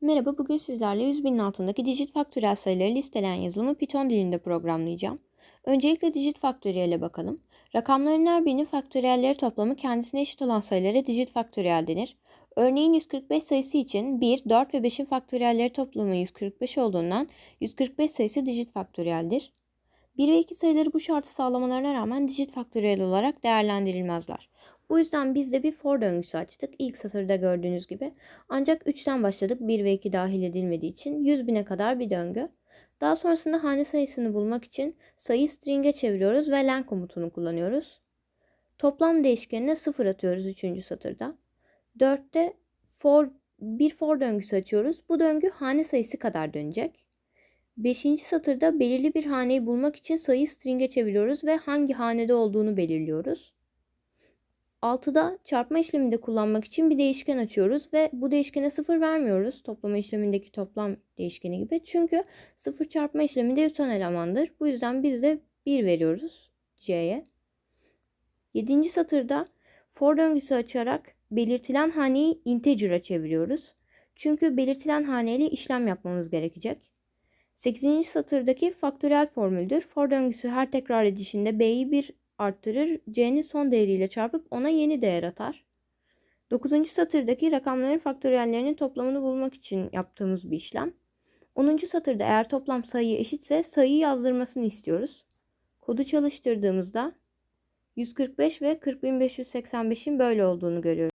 Merhaba, bugün sizlerle 100 binin altındaki dijit faktöriyel sayıları listeleyen yazılımı Python dilinde programlayacağım. Öncelikle dijit faktöriyele bakalım. Rakamların her birinin faktöriyelleri toplamı kendisine eşit olan sayılara dijit faktöriyel denir. Örneğin 145 sayısı için 1, 4 ve 5'in faktöriyelleri toplamı 145 olduğundan 145 sayısı dijit faktöriyeldir. 1 ve 2 sayıları bu şartı sağlamalarına rağmen dijit faktöriyel olarak değerlendirilmezler. Bu yüzden biz de bir for döngüsü açtık. İlk satırda gördüğünüz gibi. Ancak 3'ten başladık. 1 ve 2 dahil edilmediği için 100 bine kadar bir döngü. Daha sonrasında hane sayısını bulmak için sayı string'e çeviriyoruz ve len komutunu kullanıyoruz. Toplam değişkenine 0 atıyoruz 3. satırda. 4'te for, bir for döngüsü açıyoruz. Bu döngü hane sayısı kadar dönecek. 5. satırda belirli bir haneyi bulmak için sayı string'e çeviriyoruz ve hangi hanede olduğunu belirliyoruz. 6'da çarpma işleminde kullanmak için bir değişken açıyoruz ve bu değişkene 0 vermiyoruz. Toplama işlemindeki toplam değişkeni gibi. Çünkü 0 çarpma işleminde yutan elemandır. Bu yüzden biz de 1 veriyoruz c'ye. 7. satırda for döngüsü açarak belirtilen haneyi integer'a çeviriyoruz. Çünkü belirtilen haneyle işlem yapmamız gerekecek. 8. satırdaki faktöriyel formüldür. For döngüsü her tekrar edişinde b'yi bir arttırır, c'nin son değeriyle çarpıp ona yeni değer atar. 9. satırdaki rakamların faktöriyellerinin toplamını bulmak için yaptığımız bir işlem. 10. satırda eğer toplam sayı eşitse sayıyı yazdırmasını istiyoruz. Kodu çalıştırdığımızda 145 ve 40585'in böyle olduğunu görüyoruz.